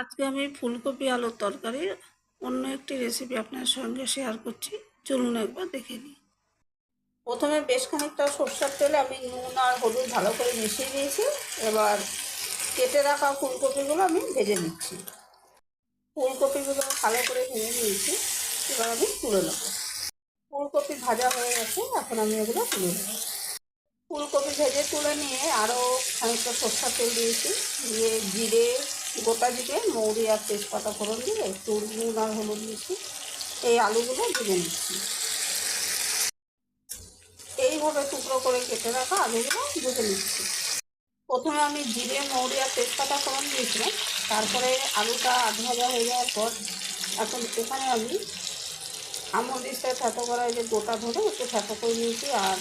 আজকে আমি ফুলকপি আলুর তরকারির অন্য একটি রেসিপি আপনার সঙ্গে শেয়ার করছি। চলুন একবার দেখে নিই। প্রথমে বেশ খানিকটা সরষার তেলে, আমি নুন আর হলুদ ভালো করে মিশিয়ে দিয়েছি এবার কেটে রাখা ফুলকপিগুলো আমি ভেজে নিচ্ছি। ফুলকপিগুলো ভালো করে ভেজে নিয়েছি। এবার আমি তুলে নেব। ফুলকপি ভাজা হয়ে গেছে, এখন আমি এগুলো তুলে নেব। ফুলকপি ভেজে তুলে নিয়ে আরও খানিকটা সরষার তেল দিয়েছি। দিয়ে জিরে গোটা জিরে মৌরি আর তেজপাতা ফোড়ন দিয়ে একটু নুন আর হলুদ দিয়েছি এই আলুগুলো ভেজে নিচ্ছি। এইভাবে টুকরো করে কেটে রাখা আলুগুলো ভেজে নিচ্ছি। প্রথমে আমি জিরে, মৌরি আর তেজপাতা ফোড়ন দিয়েছিলাম, তারপরে আলুটা আধ ভাজা হয়ে যাওয়ার পর এখন এখানে আমি আমল দিস্তায় ছাতো করা যে গোটা ধরে একটু ছাতো করে নিয়েছি আর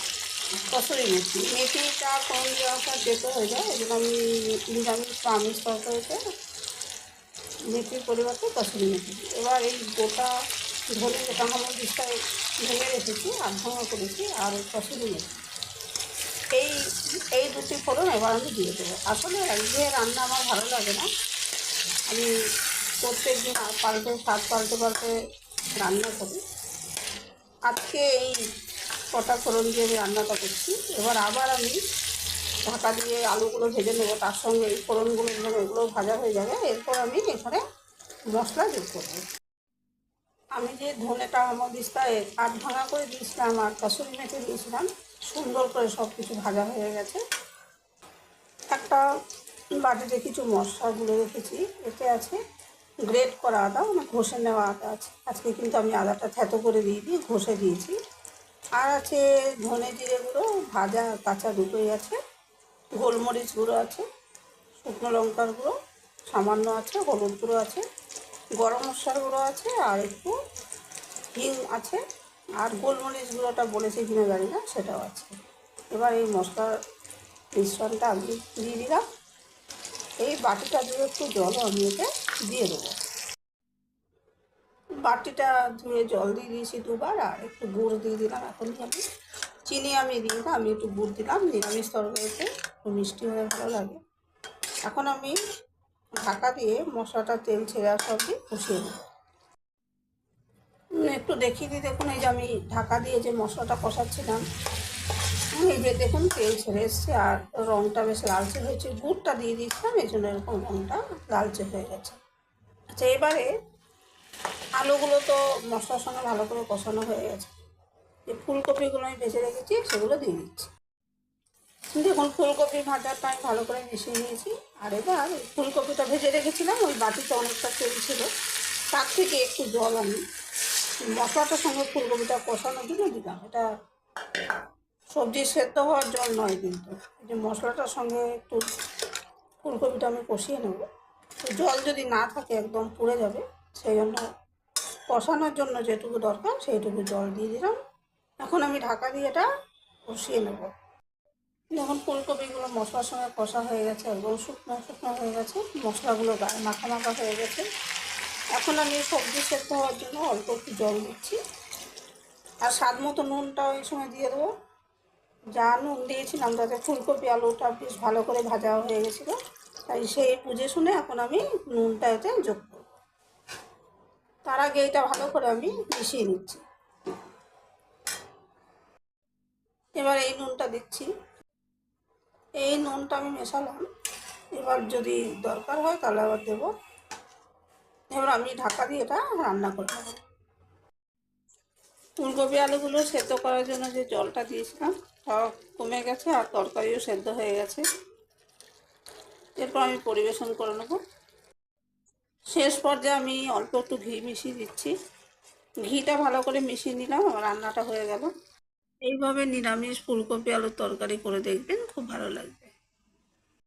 কসুরি মেথি মেথিটা কম দেওয়ার পর যেতে হয়ে যায় জন্য আমি নিরামিষ বা আমিষ তরকারিতে মেথির পরিবর্তে কসুরি মেথি। এবার এই গোটা যেটা আমল দিস্তায় ভেঙে রেখেছি আর ভাঙা করেছি আর কসুরি মেথি। এই এই দুটি ফোড়ন এবার আমি দিয়ে দেবো। আসলে একঘেয়ে রান্না আমার ভালো লাগে না, আমি প্রত্যেক দিন পাল্টে, স্বাদ পাল্টে পাল্টে রান্না করি। আজকে এই কটা ফোড়ন দিয়ে আমি রান্নাটা করছি। এবার আবার আমি ঢাকা দিয়ে আলুগুলো ভেজে নেব, তার সঙ্গে এই ফোড়নগুলো এগুলো ভাজা হয়ে যাবে, এরপর আমি এখানে মশলা যোগ করব। আমি যে ধনেটা আমার দিস্তায় আট ভাঙা করে দিয়েছিলাম আর কসুরি মেথি দিয়েছিলাম, সুন্দর করে সব কিছু ভাজা হয়ে গেছে। একটা বাটিতে কিছু মশলা মশলাগুলো রেখেছি, এতে আছে গ্রেট করা আদা মানে ঘষে নেওয়া আদা আছে। আজকে কিন্তু আমি আদাটা থেতো করে দিয়ে দিই ঘষে দিয়েছি। আর আছে ধনে জিরে গুঁড়ো, ভাজা কাঁচা দুটোই আছে, গোলমরিচ গুঁড়ো আছে, শুকনো লঙ্কার গুঁড়ো, সামান্য আছে, হলুদ গুঁড়ো আছে, গরম মশলার গুঁড়ো আছে, আর একটু হিং আছে, আর গোলমরিচ গুঁড়োটা বলেছে কিনা জানি না, সেটাও আছে। এবার এই মশলার মিশ্রণটা আমি দিয়ে দিলাম। এই বাটিটা দিয়ে একটু জলও আমি এতে দিয়ে দেবো। বাটিটা ধুয়ে জল দিয়ে দিয়েছি দুবার আর একটু গুড় দিয়ে দিলাম। এখন আমি চিনি আমি দিই না আমি একটু গুড় দিলাম নিরামিষ তরকারিতে একটু মিষ্টি হলে ভালো লাগে। এখন আমি ঢাকা দিয়ে মশলাটা তেল ছেড়ে আসা অবধি কষিয়ে উম, একটু দেখিয়ে দিই দেখুন এই যে আমি ঢাকা দিয়ে যে মশলাটা কষাচ্ছিলাম এই যে দেখুন তেল ছেড়ে এসছে আর রঙটা বেশ লালচে হয়েছে। গুড়টা দিয়ে দিয়েছিলাম এই জন্য এরকম রঙটা লালচে হয়ে গেছে। আচ্ছা এবারে আলুগুলো তো মশলার সঙ্গে ভালো করে কষানো হয়ে গেছে। যে ফুলকপিগুলো আমি ভেজে রেখেছি, সেগুলো দিয়ে দিচ্ছি। দেখুন, ফুলকপি ভাজাটা আমি ভালো করে মিশিয়ে নিয়েছি। আর এবার ফুলকপিটা ভেজে রেখেছিলাম, ওই বাটিতে অনেকটা তেল ছিল। তার থেকে একটু জল আমি মশলাটার সঙ্গে ফুলকপিটা কষানোর জন্য দিলাম। এটা সবজি সেদ্ধ হওয়ার জল নয় কিন্তু। যে মশলাটার সঙ্গে একটু ফুলকপিটা আমি কষিয়ে নেব। জল যদি না থাকে, একদম পুড়ে যাবে, সেই জন্য কষানোর জন্য যেটুকু দরকার সেইটুকু জল দিয়ে দিলাম। এখন আমি ঢাকা দিয়ে এটা কষিয়ে নেব। যখন ফুলকপিগুলো মশলার সঙ্গে কষা হয়ে গেছে, একদম শুকনো শুকনো হয়ে গেছে, মশলাগুলো মাখা মাখা হয়ে গেছে। এখন আমি সবজি সেদ্ধ হওয়ার জন্য অল্প একটু জল দিচ্ছি। আর স্বাদ মতো নুনটাও এই সময় দিয়ে দেবো। যা নুন দিয়েছিলাম তাতে ফুলকপি আলুটা বেশ ভালো করে ভাজা হয়ে গেছিল। তাই সেই বুঝে শুনে এখন আমি নুনটা এতে যোগ তার আগে এটা ভালো করে আমি মিশিয়ে নিচ্ছি। এবার এই নুনটা দিচ্ছি। এই নুনটা আমি মেশালাম। এবার যদি দরকার হয় তাহলে আবার দেবো। এবার আমি ঢাকা দিয়ে এটা রান্না করে নেব। ফুলকপি আলুগুলো সেদ্ধ করার জন্য যে জলটা দিয়েছিলাম সব কমে গেছে আর তরকারিও সেদ্ধ হয়ে গেছে। এরপর আমি পরিবেশন করে নেব। শেষ পর্যায়ে আমি অল্প একটু ঘি মিশিয়ে দিচ্ছি। ঘিটা ভালো করে মিশিয়ে নিলাম, আমার রান্নাটা হয়ে গেল। এইভাবে নিরামিষ ফুলকপি আলুর তরকারি করে দেখবেন, খুব ভালো লাগবে।